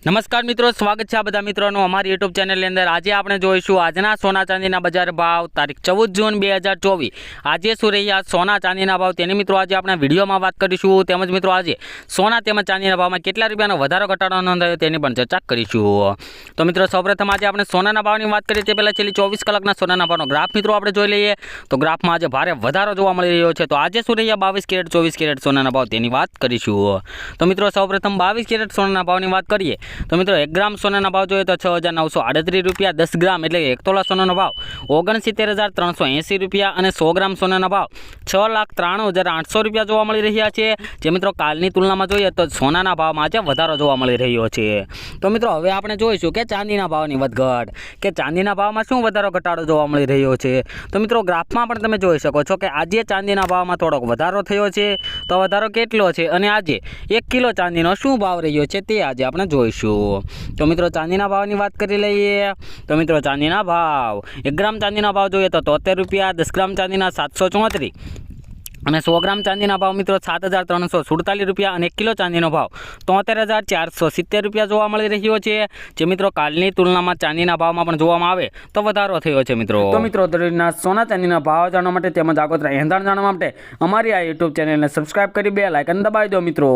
નમસ્કાર મિત્રો, સ્વાગત છે આ બધા મિત્રોનું અમારી યુટ્યુબ ચેનલની અંદર. આજે આપણે જોઈશું આજના સોના ચાંદીના બજાર ભાવ, તારીખ ચૌદ જૂન બે હજાર ચોવીસ. આજે શું રહ્યા સોના ચાંદીના ભાવ તેની મિત્રો આજે આપણે વિડીયોમાં વાત કરીશું. તેમજ મિત્રો આજે સોના તેમજ ચાંદીના ભાવમાં કેટલા રૂપિયાનો વધારો ઘટાડો નોંધાયો તેની પણ ચર્ચા કરીશું. તો મિત્રો, સૌપ્રથમ આજે આપણે સોનાના ભાવની વાત કરીએ તે પહેલાં છેલ્લી ચોવીસ કલાકના સોનાના ભાવનો ગ્રાફ મિત્રો આપણે જોઈ લઈએ. તો ગ્રાફમાં આજે ભારે વધારો જોવા મળી રહ્યો છે. તો આજે શું રહ્યા બાવીસ કેરેટ, ચોવીસ કેરેટ સોનાના ભાવ તેની વાત કરીશું. તો મિત્રો, સૌપ્રથમ બાવીસ કેરેટ સોનાના ભાવની વાત કરીએ. તો મિત્રો, એક ગ્રામ સોનાના ભાવ જોઈએ તો છ હજાર નવસો આડત્રીસ રૂપિયા, દસ ગ્રામ એટલે એક તોલા સોનાનો ભાવ. ઓગણસિત્તેર હજાર ત્રણસો એંસી રૂપિયા અને સો ગ્રામ સોનાના ભાવ. છ લાખ ત્રાણું હજાર આઠસો રૂપિયા જોવા મળી રહ્યા છે. જે મિત્રો, કાલની તુલનામાં જોઈએ તો સોનાના ભાવમાં આજે વધારો જોવા મળી રહ્યો છે. તો મિત્રો, હવે આપણે જોઈશું કે ચાંદીના ભાવની વધઘટ. કે ચાંદીના ભાવમાં શું વધારો ઘટાડો જોવા મળી રહ્યો છે? તો મિત્રો, ગ્રાફમાં પણ તમે જોઈ શકો છો કે આજે ચાંદીના ભાવમાં થોડોક વધારો થયો છે. તો વધારો કેટલો છે? અને આજે એક કિલો ચાંદીનો શું ભાવ રહ્યો છે તે આજે આપણે જોઈશું. તો મિત્રો, ચાંદીના ભાવની વાત કરી લઈએ. તો મિત્રો, ચાંદીના ભાવ. એક ગ્રામ ચાંદીના ભાવ જોઈએ તો તોતેર રૂપિયા, દસ ગ્રામ ચાંદીના સાતસો ચોત્રીસ. અને સો ગ્રામ ચાંદીના ભાવ મિત્રો, સાત હજાર ત્રણસો સુડતાલીસ રૂપિયા અને કિલો ચાંદીનો ભાવ તોતેર હજાર ચારસો સિત્તેર રૂપિયા જોવા મળી રહ્યો છે. જે મિત્રો, કાલની તુલનામાં ચાંદીના ભાવમાં પણ જોવામાં આવે તો વધારો થયો છે મિત્રો. તો મિત્રો સોના ચાંદીના ભાવ જાણવા માટે તેમજ આગોતરા એંધાણ જાણવા માટે અમારી આ યુટ્યુબ ચેનલને સબસ્ક્રાઇબ કરી બે લાઇકન દબાવી દો મિત્રો.